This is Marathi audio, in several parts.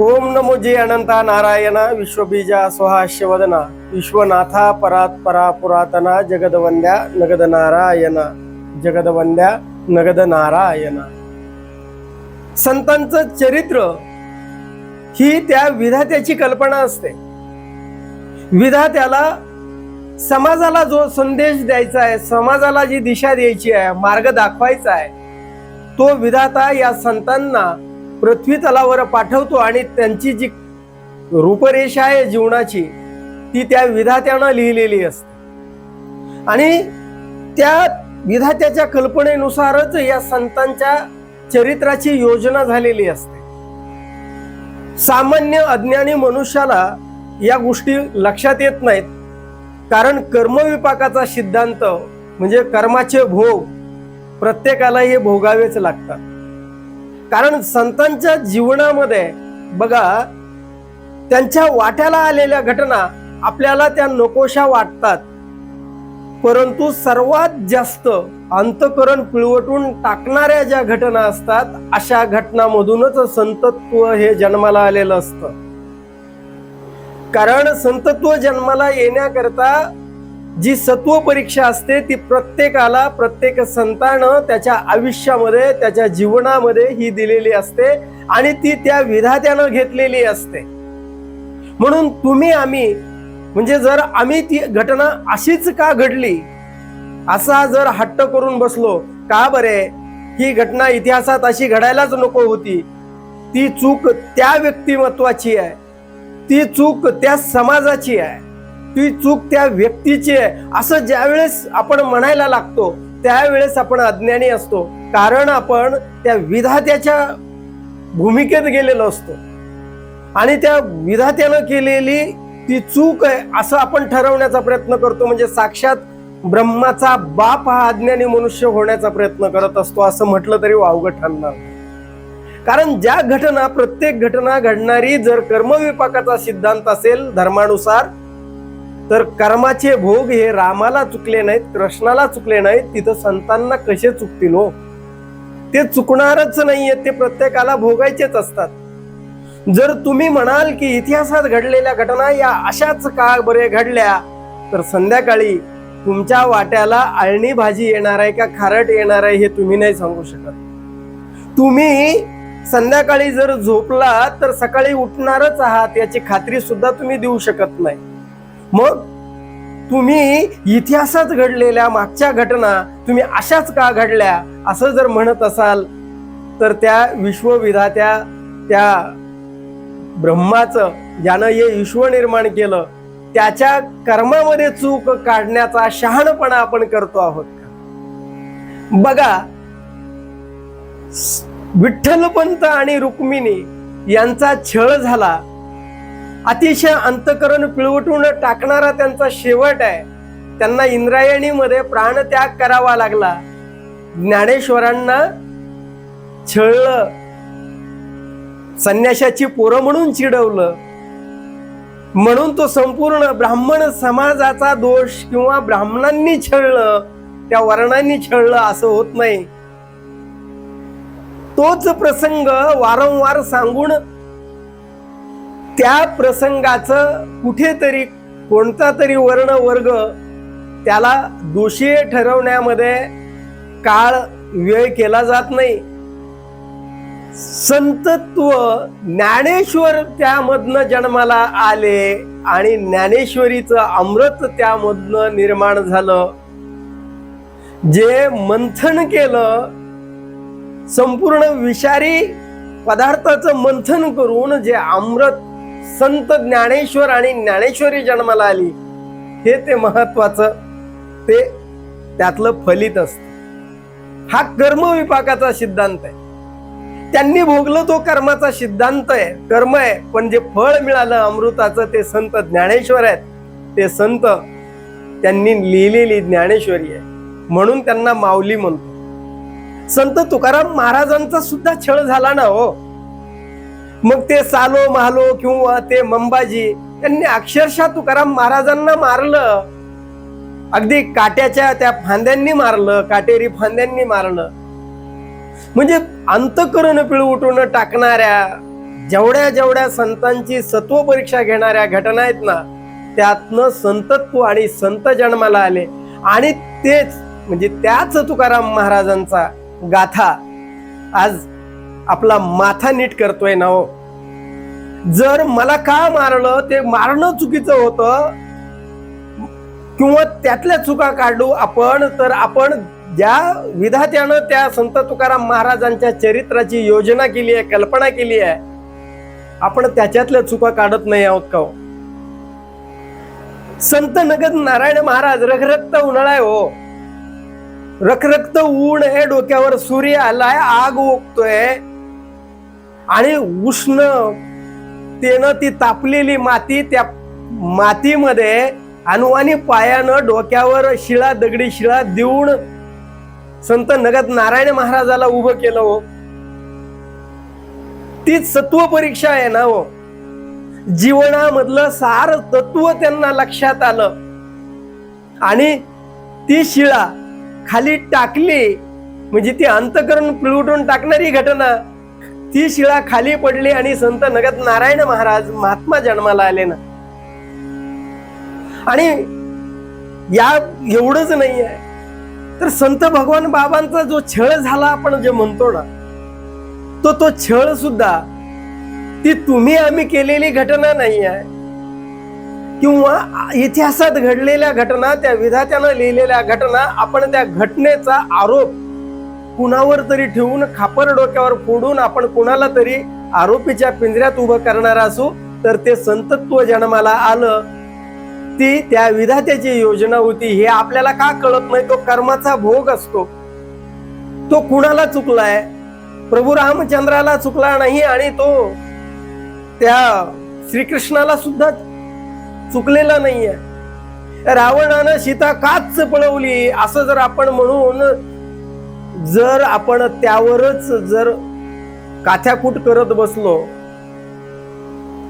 ओम नमो जे अनंता नारायण विश्वबीजा स्वहास्यवदना विश्वनाथा परात परा पुरातना जगदवंद्या नगद नारायण जगदवंद्या नगद नारायण संतांचं चरित्र ही त्या विधात्याची कल्पना असते. विधात्याला समाजाला जो संदेश द्यायचा आहे समाजाला जी दिशा द्यायची आहे मार्ग दाखवायचा आहे तो विधाता या संतांना पृथ्वी तलावर पाठवतो आणि त्यांची जी रूपरेषा आहे जीवनाची ती त्या विधात्यानं लिहिलेली असते. आणि त्या विधात्याच्या कल्पनेनुसारच या संतांच्या चरित्राची योजना झालेली असते. सामान्य अज्ञानी मनुष्याला या गोष्टी लक्षात येत नाहीत. कारण कर्मविपाकाचा सिद्धांत म्हणजे कर्माचे भोग प्रत्येकाला हे भोगावेच लागतात. कारण संतांच्या जीवनामध्ये बघा त्यांच्या वाट्याला आलेल्या घटना आपल्याला त्या नकोशा वाटतात. परंतु सर्वात जास्त अंतकरण पिळवटून टाकणाऱ्या ज्या घटना असतात अशा घटनामधूनच संतत्व हे जन्माला आलेलं असतं. कारण संतत्व जन्माला येण्याकरता जी सत्व परीक्षा असते ती प्रत्येकाला प्रत्येक संतानं त्याच्या आयुष्यामध्ये त्याच्या जीवनामध्ये ही दिलेली असते आणि ती त्या विधात्यानं घेतलेली असते. म्हणून तुम्ही आम्ही म्हणजे जर आम्ही ती घटना अशीच का घडली? असा जर हट्ट करून बसलो का बरे? ही घटना इतिहासात अशी घडायलाच नको होती. ती चूक त्या व्यक्तिमत्वाची आहे. ती चूक त्या समाजाची आहे. ती चूक त्या व्यक्तीची आहे. असं ज्यावेळेस आपण म्हणायला लागतो त्यावेळेस आपण अज्ञानी असतो. कारण आपण त्या विधात्याच्या भूमिकेत गेलेलो असतो. आणि त्या विधात्यानं केलेली ती चूक आहे असं आपण ठरवण्याचा प्रयत्न करतो. म्हणजे साक्षात ब्रह्माचा बाप हा अज्ञानी मनुष्य होण्याचा प्रयत्न करत असतो असं म्हटलं तरी वावगं ठरणार कारण ज्या घटना प्रत्येक घटना घडणारी जर कर्मविपाकाचा सिद्धांत असेल धर्मानुसार तर कर्माचे भोग हे रामाला चुकले नाहीत कृष्णाला चुकले नाहीत तिथं संतांना कसे चुकतील हो? ते चुकणारच नाहीये ते प्रत्येकाला भोगायचेच असतात. जर तुम्ही म्हणाल की इतिहासात घडलेल्या घटना या अशाच का बरे घडल्या तर संध्याकाळी तुमच्या वाट्याला अळणी भाजी येणार आहे का खारट येणार आहे हे तुम्ही नाही सांगू शकत. तुम्ही संध्याकाळी जर झोपला तर सकाळी उठणारच आहात याची खात्री सुद्धा तुम्ही देऊ शकत नाही. मग तुम्ही इतिहासात घडलेल्या मागच्या घटना तुम्ही अशाच का घडल्या? असं जर म्हणत असाल तर त्या विश्वविधात्या त्या ब्रह्माचं ज्यानं हे विश्व निर्माण केलं त्याच्या कर्मामध्ये चूक काढण्याचा शहाणपणा आपण करतो आहोत का? बघा विठ्ठलपंत आणि रुक्मिणी यांचा छळ झाला. अतिशय अंतकरण पिळवटून टाकणारा त्यांचा शेवट आहे. त्यांना इंद्रायणीमध्ये प्राणत्याग करावा लागला. ज्ञानेश्वरांना छळलं. संन्याशाची पोरं म्हणून चिडवलं. म्हणून तो संपूर्ण ब्राह्मण समाजाचा दोष किंवा ब्राह्मणांनी छळलं त्या वर्णांनी छळलं असं होत नाही. तोच प्रसंग वारंवार सांगून त्या प्रसंगाचं कुठेतरी कोणता तरी वर्ण वर्ग त्याला दोषी ठरवण्यामध्ये काळ वेळ केला जात नाही. संतत्व ज्ञानेश्वर त्यामधनं जन्माला आले आणि ज्ञानेश्वरीचं अमृत त्यामधनं निर्माण झालं. जे मंथन केलं संपूर्ण विषारी पदार्थाचं मंथन करून जे अमृत संत ज्ञानेश्वर आणि ज्ञानेश्वरी जन्माला आली हे ते महत्वाचं ते त्यातलं फलित असत. हा कर्मविपाकाचा सिद्धांत आहे. त्यांनी भोगलं तो कर्माचा सिद्धांत आहे. कर्म आहे पण जे फळ मिळालं अमृताचं ते संत ज्ञानेश्वर आहेत. ते संत त्यांनी लिहिलेली ज्ञानेश्वरी आहे. म्हणून त्यांना माऊली म्हणतो. संत तुकाराम महाराजांचा सुद्धा छळ झाला ना हो? मग ते सालो महालो किंवा ते मंबाजी त्यांनी अक्षरशः तुकाराम महाराजांना मारलं. अगदी काट्याच्या त्या फांद्यांनी मारलं काटेरी फांद्यांनी मारलं. म्हणजे अंतकरण पिळवटून टाकणाऱ्या जेवढ्या जेवढ्या संतांची सत्व परीक्षा घेणाऱ्या घटना आहेत ना त्यातनं संतत्व आणि संत जन्माला आले. आणि तेच म्हणजे त्याच तुकाराम महाराजांचा गाथा आज आपला माथा नीट करतोय ना हो. जर मला का मारलं ते मारणं चुकीचं होतं किंवा त्यातल्या चुका काढू आपण तर आपण ज्या विधात्यानं त्या संत तुकाराम महाराजांच्या चरित्राची योजना केली आहे कल्पना केली आहे आपण त्याच्यातल्या चुका काढत नाही आहोत का हो? संत नगद नारायण महाराज रखरक्त उन्हाळा आहे हो. रखरक्त ऊन आहे डोक्यावर सूर्य आलाय आग ओकतोय. आणि उष्ण तेनं ती तापलेली माती त्या मातीमध्ये अनुवानी पायानं डोक्यावर शिळा दगडी शिळा देऊन संत नगत नारायण महाराजाला उभं केलं हो. तीच सत्व परीक्षा आहे ना हो. जीवनामधलं सार तत्व त्यांना लक्षात आलं. आणि ती शिळा खाली टाकली म्हणजे ती अंतकरण पिळवटून टाकणारी घटना ती शिळा खाली पडली आणि संत नगत नारायण महाराज महात्मा जन्माला आले ना. आणि या एवढंच नाही आहे. तर संत भगवान बाबांचा जो छळ झाला आपण जे म्हणतो ना तो तो छळ सुद्धा ती तुम्ही आम्ही केलेली घटना नाही आहे. किंवा इतिहासात घडलेल्या घटना त्या विधात्यानं लिहिलेल्या घटना आपण त्या घटनेचा आरोप कुणावर तरी ठेवून खापर डोक्यावर फोडून आपण कुणाला तरी आरोपीच्या पिंजऱ्यात उभं करणार असू तर ते संतत्व जन्माला आलं. ती त्या विधात्याची योजना होती. हे आपल्याला का कळत नाही? तो कर्माचा भोग असतो. तो कुणाला चुकलाय? प्रभू रामचंद्राला चुकला नाही आणि तो त्या श्रीकृष्णाला सुद्धा चुकलेला नाहीये. रावणानं सीता काच पळवली. असं जर आपण म्हणून जर आपण त्यावरच जर काथ्याकूट करत बसलो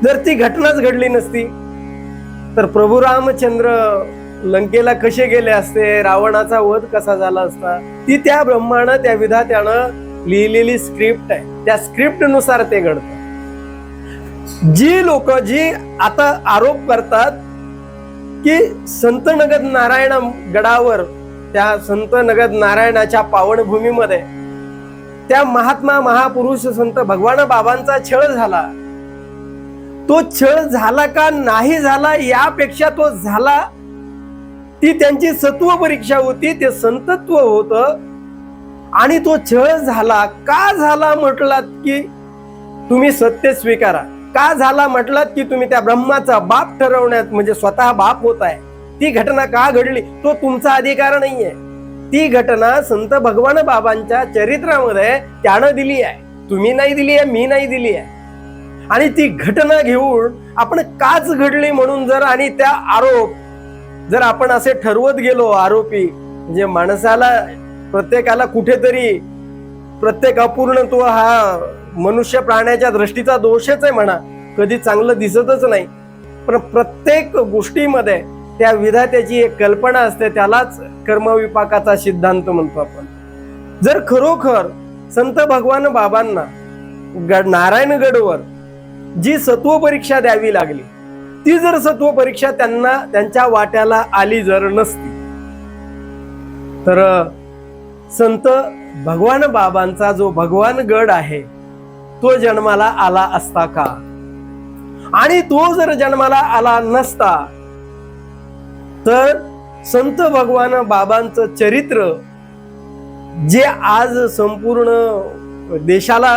जर ती घटनाच घडली नसती तर प्रभू रामचंद्र लंकेला कसे गेले असते? रावणाचा वध कसा झाला असता? ती त्या ब्रह्मानं त्या विधात्यानं लिहिलेली स्क्रिप्ट आहे. त्या स्क्रिप्टनुसार ते घडतं. जी लोक जी आता आरोप करतात की संत नगद नारायण गडावर त्या संत नगद नारायणाच्या पावनभूमीमध्ये त्या महात्मा महापुरुष संत भगवान बाबांचा छळ झाला. तो छळ झाला का नाही झाला यापेक्षा तो झाला. ती त्यांची सत्व परीक्षा होती ते संतत्व होत. आणि तो छळ झाला. का झाला म्हटलात की तुम्ही सत्य स्वीकारा. का झाला म्हटलात की तुम्ही त्या ब्रह्माचा बाप ठरवण्यात म्हणजे स्वतः बाप होत आहे. ती घटना का घडली? तो तुमचा अधिकार नाहीये. ती घटना संत भगवान बाबांच्या चरित्रामध्ये त्यानं दिली आहे. तुम्ही नाही दिली आहे मी नाही दिली आहे. आणि ती घटना घेऊन आपण काच घडली म्हणून जर आणि त्या आरोप जर आपण असे ठरवत गेलो आरोपी म्हणजे माणसाला प्रत्येकाला कुठेतरी प्रत्येक अपूर्णत्व हा मनुष्य प्राण्याच्या दृष्टीचा दोषच आहे म्हणा. कधी चांगलं दिसतच नाही. पण प्रत्येक गोष्टीमध्ये त्या विधात्याची एक कल्पना असते त्यालाच कर्मविपाकाचा सिद्धांत म्हणतो आपण. जर खरोखर संत भगवान बाबांना गड नारायणगडवर जी सत्व परीक्षा द्यावी लागली ती जर सत्व परीक्षा त्यांना त्यांच्या वाट्याला आली जर नसती तर संत भगवान बाबांचा जो भगवान गड आहे तो जन्माला आला असता का? आणि तो जर जन्माला आला नसता तर संत भगवान बाबांचं चरित्र जे आज संपूर्ण देशाला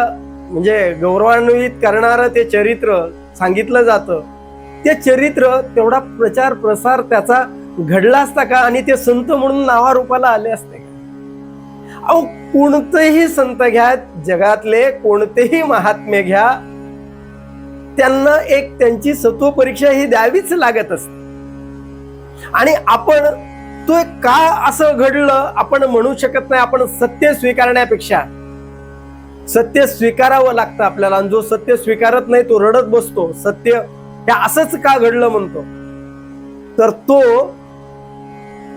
म्हणजे गौरवान्वित करणारं ते चरित्र सांगितलं जातं ते चरित्र तेवढा प्रचार प्रसार त्याचा घडला असता का? आणि ते संत म्हणून नावारूपाला आले असते का? अहो कोणतेही संत घ्या जगातले कोणतेही महात्मे घ्या त्यांना एक त्यांची सत्व परीक्षा ही द्यावीच लागत असते. आणि आपण तो एक का असं घडलं आपण म्हणू शकत नाही आपण सत्य स्वीकारण्यापेक्षा. सत्य स्वीकारावं लागतं आपल्याला आणि जो सत्य स्वीकारत नाही तो रडत बसतो. सत्य हे असंच का घडलं म्हणतो? तर तो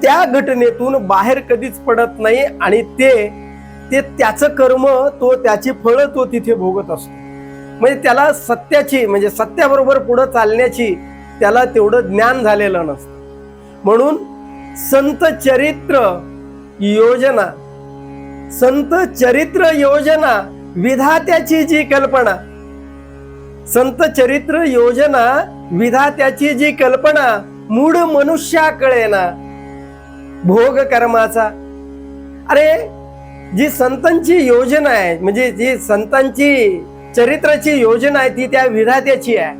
त्या घटनेतून बाहेर कधीच पडत नाही आणि ते ते त्याचं कर्म तो त्याची फळं तो तिथे भोगत असतो. म्हणजे त्याला सत्याची म्हणजे सत्याबरोबर पुढं चालण्याची त्याला तेवढं ज्ञान झालेलं नसतं. म्हणून संत चरित्र योजना संत चरित्र योजना विधात्याची जी कल्पना संत चरित्र योजना विधात्याची जी कल्पना मूळ मनुष्याकडे ना भोग कर्माचा. अरे जी संतांची योजना आहे म्हणजे जी संतांची चरित्राची योजना आहे ती त्या विधात्याची आहे.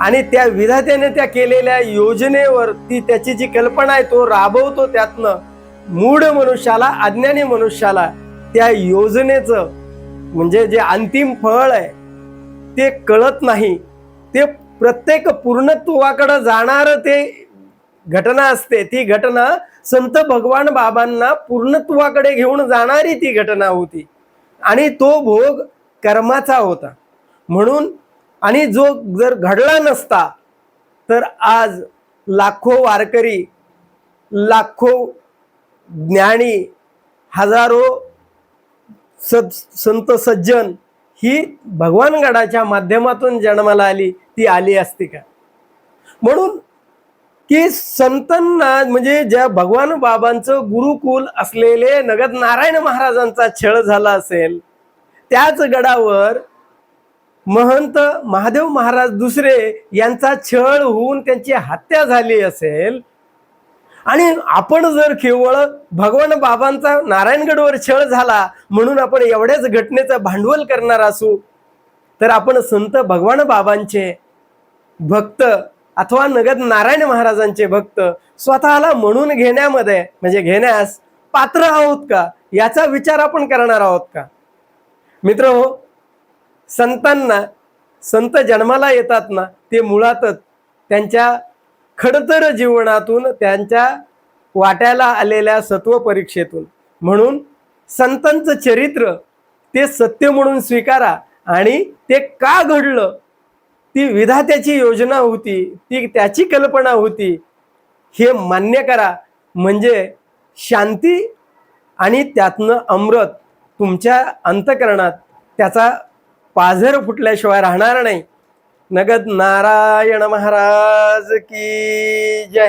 आणि त्या विधात्याने त्या केलेल्या योजनेवर ती त्याची जी कल्पना आहे तो राबवतो त्यातनं. मूढ मनुष्याला अज्ञानी मनुष्याला त्या योजनेचं म्हणजे जे अंतिम फळ आहे ते कळत नाही. ते प्रत्येक पूर्णत्वाकडं जाणारं ते घटना असते. ती घटना संत भगवान बाबांना पूर्णत्वाकडे घेऊन जाणारी ती घटना होती. आणि तो भोग कर्माचा होता. म्हणून आणि जो जर घडला नसता तर आज लाखो वारकरी लाखो ज्ञानी हजारो सद संत सज्जन ही भगवानगडाच्या माध्यमातून जन्माला आली ती आली असती का? म्हणून की संतांना म्हणजे ज्या भगवान बाबांचं गुरुकुल असलेले नगद नारायण महाराजांचा छळ झाला असेल त्याच गडावर महंत महादेव महाराज दुसरे यांचा छळ होऊन त्यांची हत्या झाली असेल. आणि आपण जर केवळ भगवान बाबांचा नारायणगडवर छळ झाला म्हणून आपण एवढ्याच घटनेचं भांडवल करणार असू तर आपण संत भगवान बाबांचे भक्त अथवा नगद नारायण महाराजांचे भक्त स्वतःला म्हणून घेण्यामध्ये म्हणजे घेण्यास पात्र आहोत का? याचा विचार आपण करणार आहोत का? मित्र हो संतांना संत जन्माला येतात ना ते मुळातच त्यांच्या खडतर जीवनातून त्यांच्या वाट्याला आलेल्या सत्व परीक्षेतून. म्हणून संतांचं चरित्र ते सत्य म्हणून स्वीकारा आणि ते का घडलं ती विधात्याची योजना होती ती त्याची कल्पना होती हे मान्य करा. म्हणजे शांती आणि त्यातनं अमृत तुमच्या अंतकरणात त्याचा पाझर फुटल्याशिवाय राहणार नाही. नगद नारायण महाराज की जय.